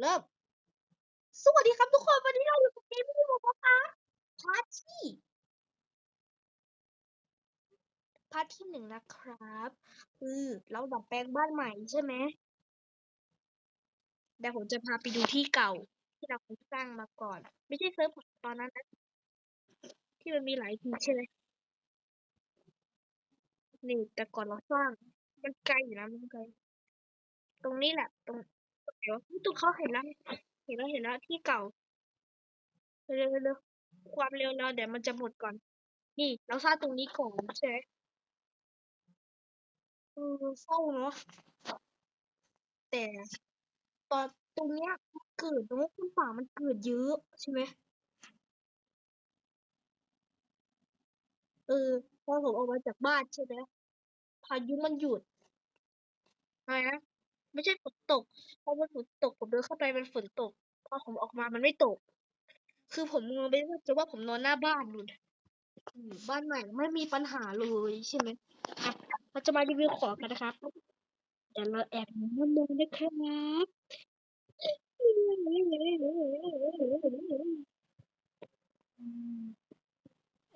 เริ่ม สวัสดีครับทุกคน วันนี้เราอยู่กับเกมที่ผมนะคะพาร์ทที่พาร์ทที่หนึ่งนะครับคือเราดัดแปลงบ้านใหม่ใช่ไหมเดี๋ยวผมจะพาไปดูที่เก่า ที่เราเคยสร้างมาก่อน ไม่ใช่เซิร์ฟตอนนั้นนะที่มันมีหลายทีใช่ไหมนี่แต่ก่อนเราสร้าง มันไกลอยู่นะมันไกลตรงนี้แหละ ตรง เดี๋ยวตรงเขาเห็นแล้วเห็นแล้วเห็นแล้วที่เก่าเร็วเร็วๆความเร็วเราเดี๋ยวมันจะหมดก่อน นี่ เราสร้างตรงนี้ก่อนใช่ไหมเออเศร้าเนาะแต่ตอนตรงเนี้ยเกิดนาะคุณป่ามันเกิดเยอะใช่ไหมเออพอผมออกมาจากบ้านใช่ไหมพายุมันหยุดอะไรนะ ไม่ใช่ฝนตกพอมันฝนตกผมเดินเข้าไปมันฝนตก พอผมออกมามันไม่ตก คือผมงงไปว่าจะว่าผมนอนหน้าบ้านนู่นบ้านใหม่ไม่มีปัญหาเลยใช่ไหมอะเราจะมารีวิวของกันนะครับเดี๋ยวเราแอบมองนะครับ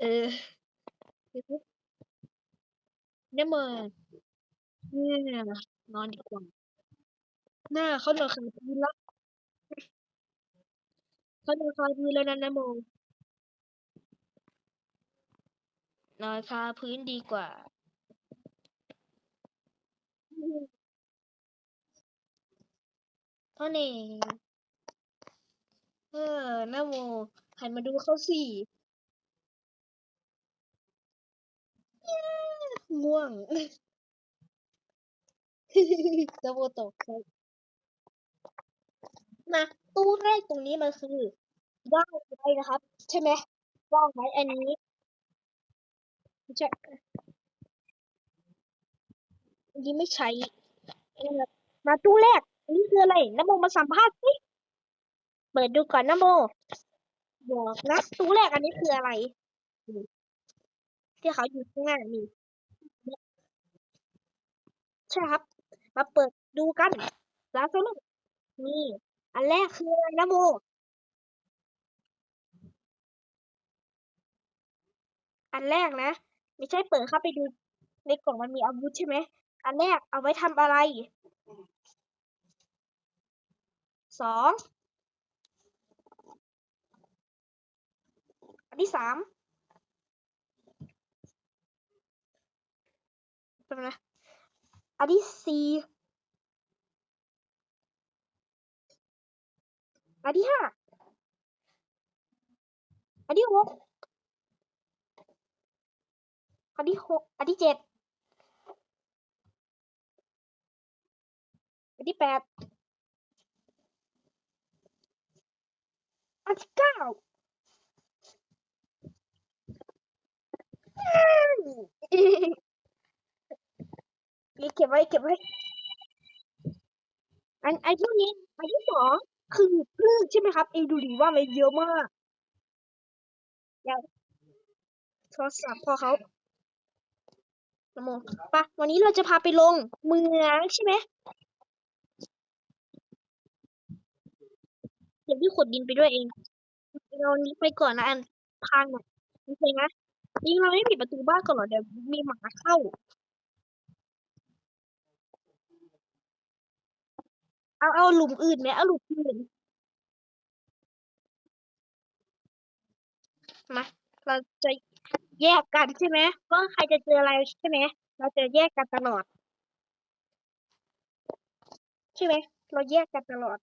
เออเนี่ยมาเนี่ยนอนดีกว่า หน้าเขาหนอนคาพื้นแล้วเขาหนอนคาพื้นแล้วนะนนะโมนอนคาพื้นดีกว่าพ่อเน่เออนะโมหันมาดูเขาสิง่วงนะโมตกใจ นะตู้แรกตรงนี้มันคือว่างไว้นะครับ ใช่ไหมว่างไว้อันนี้ไม่ใช่อันนี้ไม่ใช้มาตู้แรกอันนี้คืออะไรนะโมมาสัมภาษณ์สิเปิดดูก่อนนะโมบอกนะตู้แรกอันนี้คืออะไรที่เขาอยู่ข้างหน้านี่ใช่ครับ มาเปิดดูกันแล้วสรุปนี่ อันแรกคืออะไรนะโมอันแรกนะ ไม่ใช่เปิดเข้าไปดูในกล่องมันมีอาวุธใช่ไหม อันแรกเอาไว้ทำอะไร สอง อันที่สามเป็นไงอันที่สี่ อันที่ห้าอันที่หกอันที่หกอันที่เจ็ดอันที่แปดอันที่เก้าเก็บไว้เก็บไว้อันอันที่นี้อันที่สอง คือพืชใช่ไหมครับเองดูดีว่ามันเยอะมากอย่างโทรศัพท์พอเขานโมปะวันนี้เราจะพาไปลงเมืองใช่ไหมเดี๋ยวพี่ขุดดินไปด้วยเองเรานี้ไปก่อนนะอันพังอะโอเคนะยิงเราไม่ปิดประตูบ้านก่อนเหรอเดี๋ยวมีหมาเข้า เอาเอาหลุมอื่นไหมเอาหลุมอื่นมาเราจะแยกกันใช่ไหมว่าใครจะเจออะไรใช่ไหมเราจะแยกกันตลอด ใช่ไหมเราแยกกันตลอด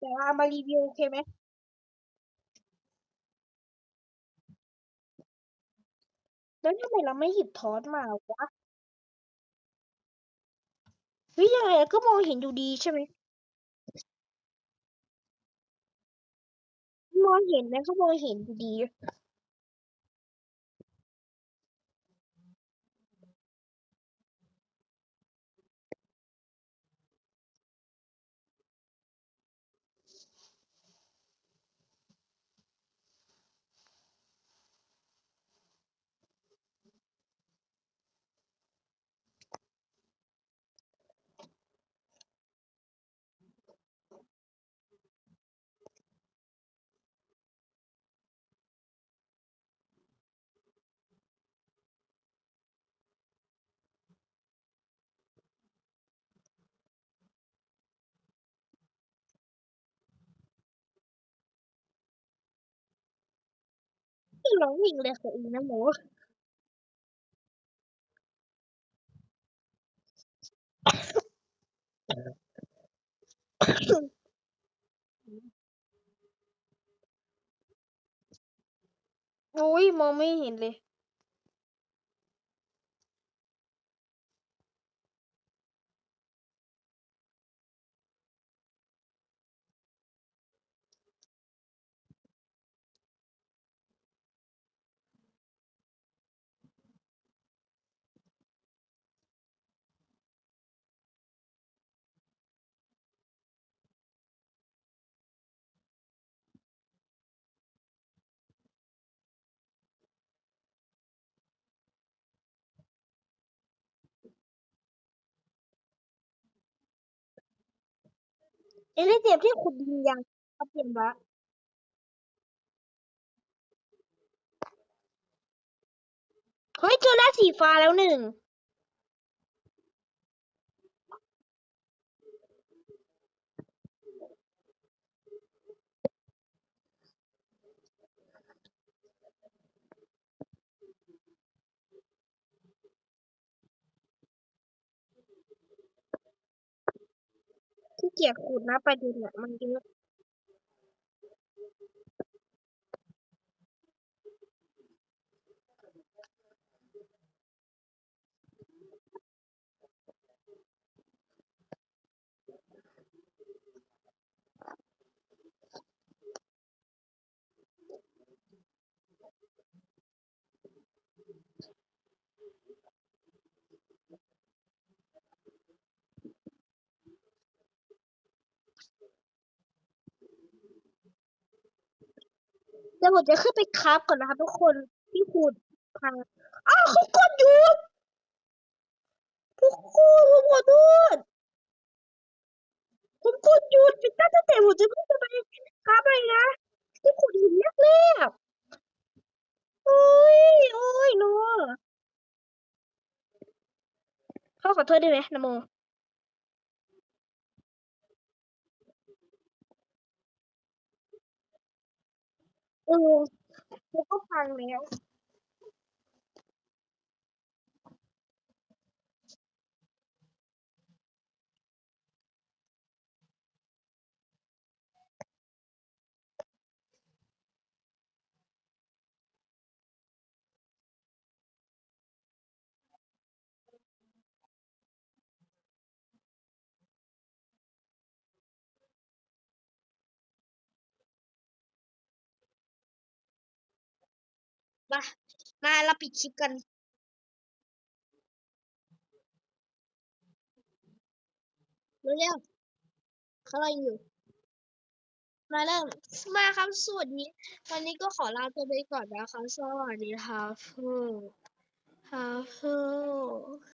เดี๋ยวเอามารีวิวโอเคไหมแล้วทำไมเราไม่หยิบทอสมาวะวิยังไงก็มองเห็นอยู่ดีใช่ไหมมองเห็นนะเขามองเห็นอยู่ดี ร้องวิ่งเลยของอีนะหมูโอ้ยมองไม่เห็นเลย เอลิเจ็บที่ขุดดินยังเอาเปลี่ยนวะเฮ้ยเจอแล้วสีฟ้าแล้วหนึ่ง ที่เกียจขุดนะประเด็นอะมันเยอะ เดี๋ยวผมจะขึ้นไปคราฟก่อนนะครับทุกคนที่ขุดพังอ้าวเขากดหยุดทุกคนผมขอโทษผมกดหยุดปิดตั้งแต่ผมจะขึ้นไปคราฟอะไรนะที่ขุดหินแรกๆโอ้ยโอ้ยโนเขาขอโทษได้ไหมนโม เออแล้วก็พังแล้ว มา มาเราปิดคลิปกันเร็วๆเขารออยู่ มาเริ่ม มาครับสวัสดีวันนี้ก็ขอลาตัวไปก่อนนะครับ สวัสดีค่ะฟูฮ่าฟู